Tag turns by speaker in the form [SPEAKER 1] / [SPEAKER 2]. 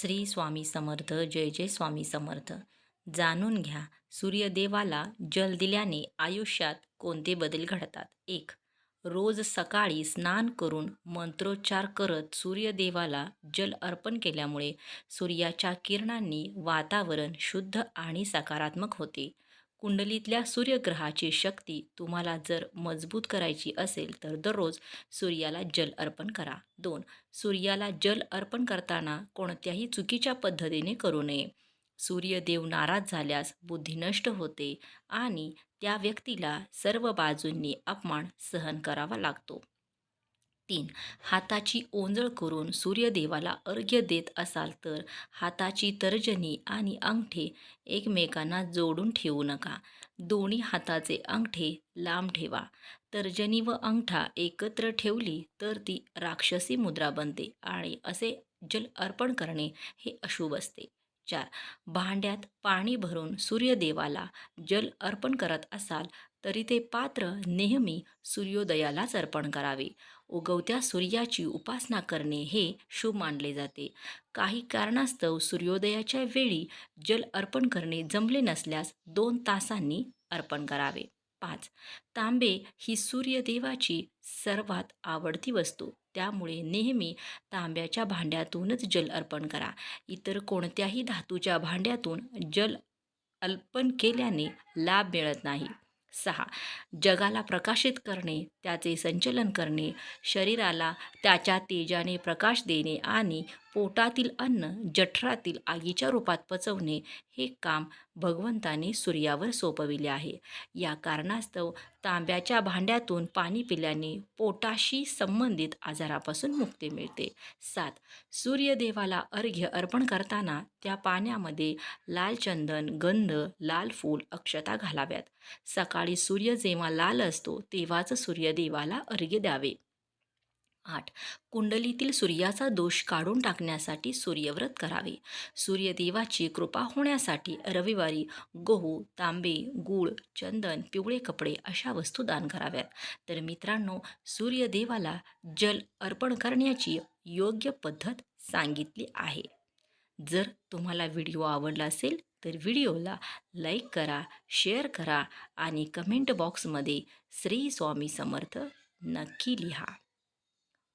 [SPEAKER 1] श्री स्वामी समर्थ जय जय स्वामी समर्थ. जाणून घ्या सूर्यदेवाला जल दिल्याने आयुष्यात कोणते बदल घडतात? एक रोज सकाळी स्नान करून मंत्रोच्चार करत सूर्यदेवाला जल अर्पण केल्यामुळे सूर्याच्या किरणांनी वातावरण शुद्ध आणि सकारात्मक होते. कुंडलीतल्या सूर्यग्रहाची शक्ती तुम्हाला जर मजबूत करायची असेल तर दररोज सूर्याला जल अर्पण करा. दोन सूर्याला जल अर्पण करताना कोणत्याही चुकीच्या पद्धतीने करू नये. सूर्यदेव नाराज झाल्यास बुद्धी नष्ट होते आणि त्या व्यक्तीला सर्व बाजूंनी अपमान सहन करावा लागतो. तीन. हाताची ओंजळ करून सूर्यदेवाला अर्घ्य देत असाल तर हाताची तर्जनी आणि अंगठे एकमेकांना जोडून ठेवू नका. दोन्ही हाताचे अंगठे लांब ठेवा. तर्जनी व अंगठा एकत्र ठेवली तर ती राक्षसी मुद्रा बनते आणि असे जल अर्पण करणे हे अशुभ असते. चार. भांड्यात पाणी भरून सूर्यदेवाला जल अर्पण करत असाल तरी ते पात्र नेहमी सूर्योदयालाच अर्पण करावे. उगवत्या सूर्याची उपासना करणे हे शुभ मानले जाते. काही कारणास्तव सूर्योदयाच्या वेळी जल अर्पण करणे जमले नसल्यास दोन तासांनी अर्पण करावे. पाच. तांबे ही सूर्यदेवाची सर्वात आवडती वस्तू. त्यामुळे नेहमी तांब्याच्या भांड्यातूनच जल अर्पण करा. इतर कोणत्याही धातूच्या भांड्यातून जल अर्पण केल्याने लाभ मिळत नाही. सहा. जगाला प्रकाशित करणे त्याचे संचलन करणे शरीराला त्याच्या तेजाने प्रकाश देणे आणि पोटातील अन्न जठरातील आगीच्या रूपात पचवणे हे काम भगवंताने सूर्यावर सोपविले आहे. या कारणास्तव तांब्याच्या भांड्यातून पाणी पिल्याने पोटाशी संबंधित आजारापासून मुक्ती मिळते. सात. सूर्यदेवाला अर्घ्य अर्पण करताना त्या पाण्यामध्ये लाल चंदन गंध लाल फूल अक्षता घालाव्यात. सकाळी सूर्य जेव्हा लाल असतो तेव्हाच सूर्यदेवाला अर्घ्य द्यावे. आठ. कुंडलीतील सूर्याचा दोष काढून टाकण्यासाठी सूर्यव्रत करावे. सूर्यदेवाची कृपा होण्यासाठी रविवारी गहू तांबे गूळ चंदन पिवळे कपडे अशा वस्तू दान कराव्यात. तर मित्रांनो सूर्यदेवाला जल अर्पण करण्याची योग्य पद्धत सांगितली आहे. जर तुम्हाला व्हिडिओ आवडला असेल तर व्हिडिओला लाईक करा शेअर करा आणि कमेंट बॉक्समध्ये श्री स्वामी समर्थ नक्की लिहा.